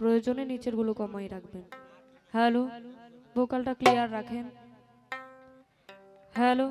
প্রয়োজনে নিচেরগুলো কমাই রাখবেন। হ্যালো ভোকালটা ক্লিয়ার রাখেন। হ্যালো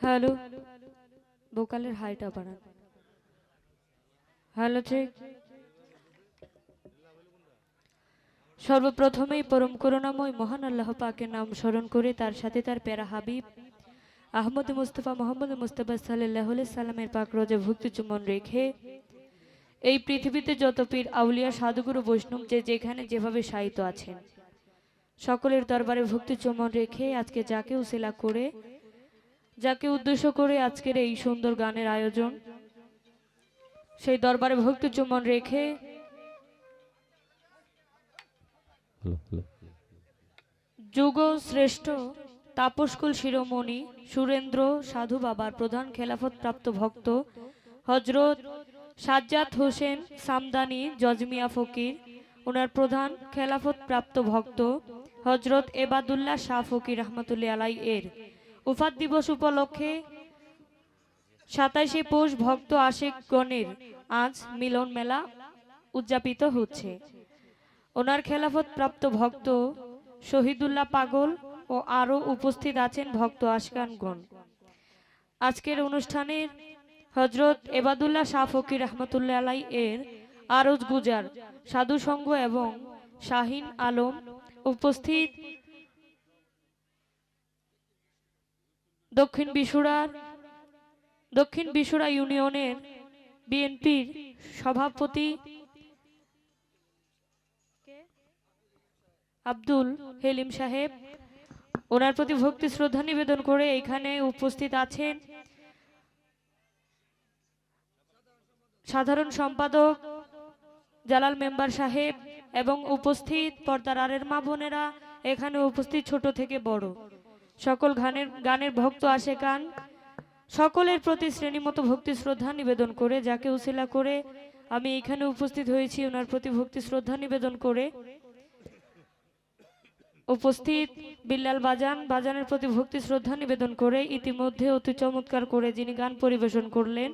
হ্যালো ভোকালের হাইটা বাড়ান। হ্যালো সর্বপ্রথমেই পরম করুণাময় মহান আল্লাহ পাকের নাম স্মরণ করে তার সাথে তার পেরা হাবিব, আহমদ মুস্তফা, মোহাম্মদ মুস্তফা সাল্লাহ সাল্লামের পাক রোজে ভক্তি চুমন রেখে এই পৃথিবীতে যত পীর আউলিয়া সাধুগুরু বৈষ্ণব যে যেখানে যেভাবে সাহিত্য আছেন। সকলের দরবারে ভক্তি চুমন রেখে আজকে যাকে উসিলা করে যাকে উদ্দেশ্য করে আজকের এই সুন্দর গানের আয়োজন সেই দরবারে ভক্তি চুমন রেখে যুগ শ্রেষ্ঠ তাপসকুল শিরোমণি সুরেন্দ্র সাধু বাবার প্রধান খেলাফত প্রাপ্ত ভক্ত হজরত সাজ্জাদ হোসেন, সামদানি, জজমিয়া ফকির, ওনার প্রধান খেলাফত প্রাপ্ত ভক্ত হজরত এবাদুল্লাহ শাহ ফকির রহমতুল্লাহ আলাই এর। উফাত দিবস উপলক্ষে সাতাইশে পৌষ ভক্ত আশেক গণের আজ মিলন মেলা উদযাপিত হচ্ছে। ওনার খেলাফত প্রাপ্ত ভক্ত শহীদুল্লাহ পাগল ও আরও উপস্থিত আছেন ভক্ত আশকানগণ। আজকের অনুষ্ঠানের হজরত এবাদুল্লাহ শাহ ফকির রহমতুল্লাহ আলাই এর আরজ গুজার, সাধু সংঘ এবং শাহিন আলম উপস্থিত। দক্ষিণ বিশুরার দক্ষিণ বিশুরা ইউনিয়নের বিএনপির সভাপতি আব্দুল হেলিম সাহেব, ওনার প্রতি ভক্তি শ্রদ্ধা নিবেদন করে এখানে উপস্থিত আছেন। সাধারণ সম্পাদক জালাল মেম্বার সাহেব এবং উপস্থিত পর্দার আরের মা বোনেরা এখানে উপস্থিত ছোট থেকে বড়। সকল গানের গানের ভক্ত আসে কান। সকলের প্রতি শ্রেণীমতো ভক্তি শ্রদ্ধা নিবেদন করে, যাকে উসিলা করে আমি এখানে উপস্থিত হয়েছি, ওনার প্রতি ভক্তি শ্রদ্ধা নিবেদন করে। উপস্থিত বিল্লাল বাজান, বাজানের প্রতি ভক্তি শ্রদ্ধা নিবেদন করে, ইতিমধ্যে অতি চমৎকার করে যিনি গান পরিবেশন করলেন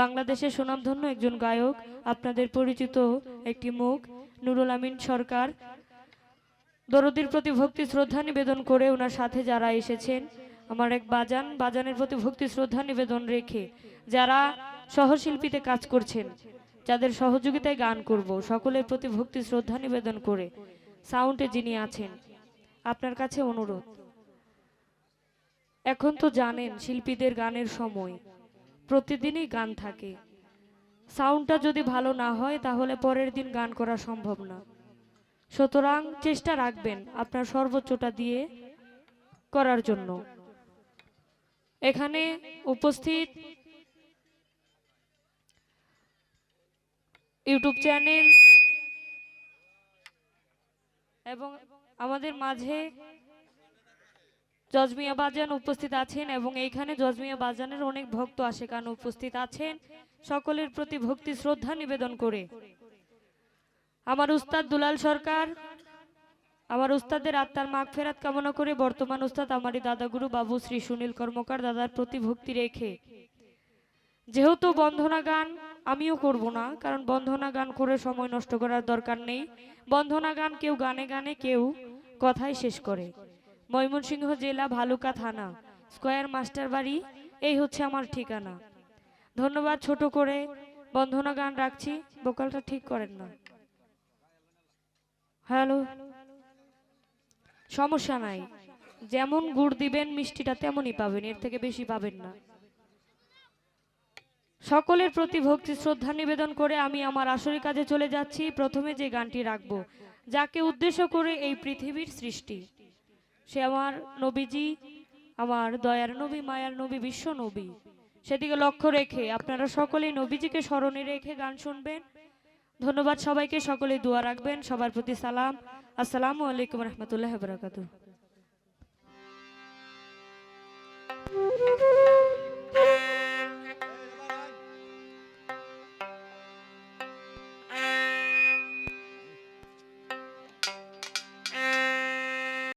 বাংলাদেশের সুনামধন্য একজন গায়ক, আপনাদের পরিচিত একটি মুখ, নুরুল আমিন সরকার। দরদির প্রতি ভক্তি, শ্রদ্ধা নিবেদন করে ওনার সাথে যারা এসেছেন, আমার এক বাজান, বাজানের প্রতি ভক্তি, শ্রদ্ধা নিবেদন রেখে যারা সহশিল্পীতে কাজ করছেন, যাদের সহযোগিতায় গান করব, সকলের প্রতি ভক্তি, শ্রদ্ধা নিবেদন করে সাউন্ডে যিনি আছেন, আপনার কাছে অনুরোধ। এখন তো জানেন শিল্পীদের গানের সময়। প্রতিদিনই গান থাকে। সাউন্ডটা যদি ভালো না হয়, তাহলে পরের দিন গান করা সম্ভব না। সুতরাং চেষ্টা রাখবেন আপনার সর্বোচ্চটা দিয়ে করার জন্য। এখানে উপস্থিত ইউটিউব চ্যানেল এবং আমাদের মাঝে জজমিয়া বাজান উপস্থিত আছেন এবং এইখানে জজমিয়া বাজানের অনেক ভক্ত আসে কান উপস্থিত আছেন। সকলের প্রতি ভক্তি, শ্রদ্ধা নিবেদন করে। আমার উস্তাদ দুলাল সরকার, আমার উস্তাদের আত্মার মাগ ফেরাত কামনা করে বর্তমান উস্তাদ আমারই দাদাগুরু বাবু শ্রী সুনীল কর্মকার দাদার প্রতি ভক্তি রেখে। যেহেতু বন্ধনা গান আমিও করব না, কারণ বন্ধনা গান করে সময় নষ্ট করার দরকার নেই। বন্ধনা গান কেউ গানে গানে কেউ কথাই শেষ করে। ময়মনসিংহ জেলা ভালুকা থানা, স্কয়ার মাস্টার বাড়ি, এই হচ্ছে আমার ঠিকানা। ধন্যবাদ ছোট করে, বন্ধনা গান রাখছি বোকালটা ঠিক করেন না। হ্যালো? সমস্যা নাই। যেমন গুড় দিবেন, মিষ্টিটা তেমনই পাবেন, এর থেকে বেশি পাবেন না। সকলের প্রতি ভক্তি, শ্রদ্ধা নিবেদন করে আমি আমার আসরি কাজে চলে যাচ্ছি। প্রথমে যে গানটি রাখব, যাকে উদ্দেশ্য করে এই পৃথিবীর সৃষ্টি। সে আমার নবীজি, আমার দয়ার নবী, মায়ার নবী, বিশ্ব নবী। সেদিকে লক্ষ্য রেখে আপনারা সকলেই নবীজিকে স্মরণে রেখে গান শুনবেন। ধন্যবাদ সবাইকে সকলে দোয়া রাখবেন। সবার প্রতি সালাম। আসসালামু আলাইকুম রহমতুল্লাহ বরাকাতু